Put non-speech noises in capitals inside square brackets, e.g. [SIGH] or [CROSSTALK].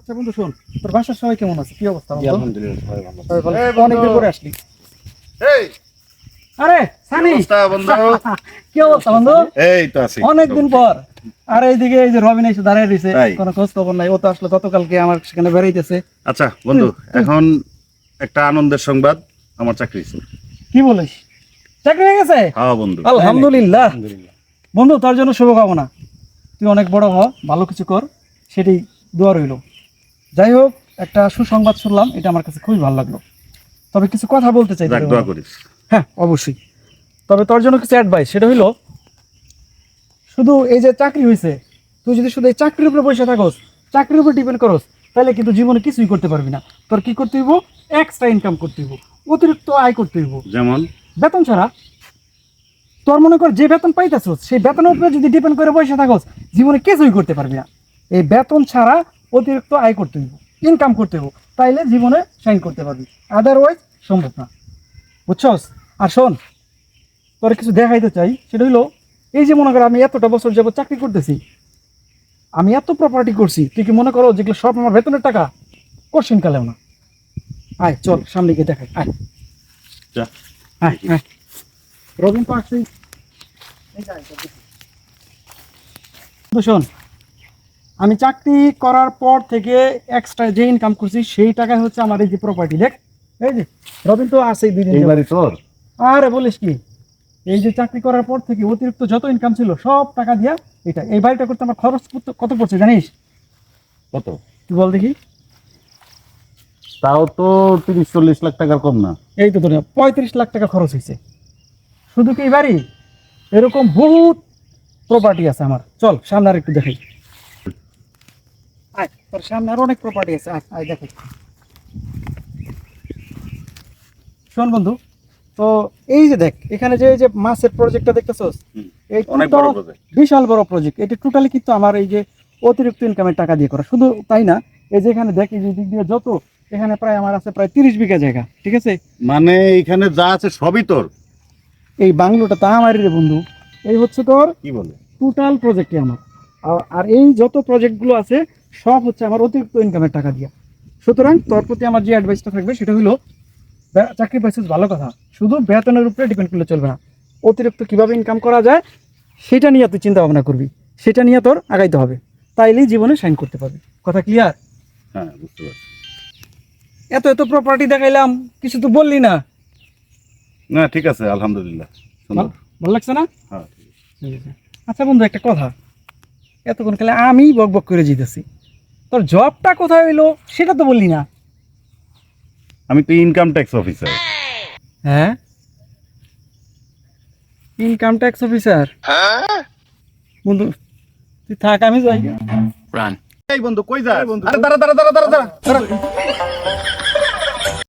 আচ্ছা বন্ধু শোন তোর বাসার সবাই কেমন আছে? কি অবস্থা আলহামদুলিল্লাহ সবাই ভালো সবাই ভালো? অনেকদিন পরে আসলি। এই। আরে সানি! বন্ধু? [LAUGHS] কি অবস্থা বন্ধু? এই তো আছি। অনেকদিন পর। আর এইদিকে এই যে রবিন এসে দাঁড়িয়ে রয়েছে। কোনো খোঁজ খবর নাই। ও তো আসলে গতকালকে আমার সেখানে বেড়াইতেছে। আচ্ছা বন্ধু এখন একটা আনন্দের সংবাদ আমার চাকরি ছিল কি বলিস? চাকরি হয়ে গেছে? হ্যাঁ বন্ধু। আলহামদুলিল্লাহ। বন্ধু তার জন্য শুভকামনা। তুই অনেক বড় হ ভালো কিছু কর। সেটাই দোয়া রইল। যাই হোক একটা সুসংবাদ শুনলাম এটা আমার কাছে খুবই ভালো লাগল। তবে কিছু কথা বলতে চাই দোয়া করিস। হ্যাঁ অবশ্যই। তবে তোর জন্য কিছু অ্যাডভাইস সেটা হইল শুধু এই যে চাকরি হয়েছে তুই যদি শুধু এই চাকরির উপরে বসে থাকোস চাকরির উপর ডিপেন্ড করোস তাহলে কিন্তু জীবনে কিছুই করতে পারবি না। তোর কি করতে হইব? এক্সট্রা ইনকাম করতে হইব অতিরিক্ত আয় করতে হইব। যেমন? বেতন ছাড়া তোর মনে কর যে বেতন পাইতেছস সেই বেতনের উপরে যদি ডিপেন্ড করে বসে থাকোস জীবনে কিছুই করতে পারবি না। এই বেতন ছাড়া অতিরিক্ত আয় করতে হইব ইনকাম করতে হইব তাইলে জীবনে সাইন করতে পারবি। আদারওয়াইজ সম্ভব না। বুঝছস? আর শোন তোর কিছু দেখাইতে চাই সেটা হইল এই যে মনে করো আমি এতটা বছর যাবত চাকরি করতেছি আমি এত প্রপার্টি করছি তুই কি মনে করো যেগুলো সব আমার বেতনের টাকা? কোশ্চিন কালেও না। আয় চল সামনে গিয়ে দেখাই আয়। যা। রবিন তো আসছেই এই যে আয়, তোর দেখি। তো শোন আমি চাকরি করার পর থেকে এক্সট্রা যে ইনকাম করছি সেই টাকায় হচ্ছে আমার এই যে প্রপার্টি দেখ। এই যে রবিন তো আসেই দুই দিন তোর? আরে বলিস কি এই যে চাকরি করার পর থেকে অতিরিক্ত যত ইনকাম ছিল সব টাকা দিয়া এটা এই বাড়িটা করতে আমার খরচ কত- পড়ছে জানিস? কত? তুই বল দেখি। তাও তো তিরিশ চল্লিশ লাখ টাকার কম না। এই তো ধরে পঁয়ত্রিশ লাখ টাকা খরচ হয়েছে। শুধু কি এই বাড়ি? এরকম বহুত প্রপার্টি আছে আমার। চল সামনে আর একটু দেখাই। আয় তোর সামনে আরও অনেক প্রপার্টি আছে আয় আয় দেখাই শোন বন্ধু তো এই যে দেখ এখানে যে যে মাছের প্রজেক্টটা দেখতেছস এই। বিশাল বড় প্রজেক্ট এটা টোটালি কিন্তু আমার এই যে অতিরিক্ত ইনকামের টাকা দিয়ে করা। শুধু তাই না এই যে এখানে দেখ এই দিক দিয়ে যত এখানে প্রায় আমার আছে প্রায় তিরিশ বিঘা জায়গা ঠিক আছে? মানে এখানে যা আছে সবই তোর। এই বাংলোটা তা আমারই রে বন্ধু। এই হচ্ছে তোর কি বলে? টোটাল প্রজেক্টই আমার। আর এই যত প্রজেক্টগুলো আছে সব হচ্ছে আমার অতিরিক্ত ইনকামের টাকা দিয়া। সুতরাং তোর প্রতি আমার যে অ্যাডভাইসটা থাকবে সেটা হলো চাকরি পাইছিস ভালো কথা। শুধু বেতনের উপরে ডিপেন্ড করলে চলবে না। অতিরিক্ত কীভাবে ইনকাম করা যায় সেটা নিয়ে তুই চিন্তা ভাবনা করবি। সেটা নিয়ে তোর আগাইতে হবে। তাইলেই জীবনে সাইন করতে পারবি। কথা ক্লিয়ার হ্যাঁ বুঝতে পারছি। এত এত প্রপার্টি দেখাইলাম কিছু তো বললি না। না ঠিক আছে আলহামদুলিল্লাহ। ভালো- লাগছে না? হ্যাঁ ঠিক আছে। আচ্ছা বন্ধু একটা কথা। এতক্ষণ খেলে আমি বক বক করে জিতেছি। তোর জবটা কোথায় হইল সেটা তো বললি না। আমি তো ইনকাম ট্যাক্স অফিসার হ্যাঁ? ইনকাম ট্যাক্স অফিসার বন্ধু তুই থাক আমি যাই। রান এই বন্ধু কই যা আরে দাঁড়া দাঁড়া দাঁড়া দাঁড়া দাঁড়া।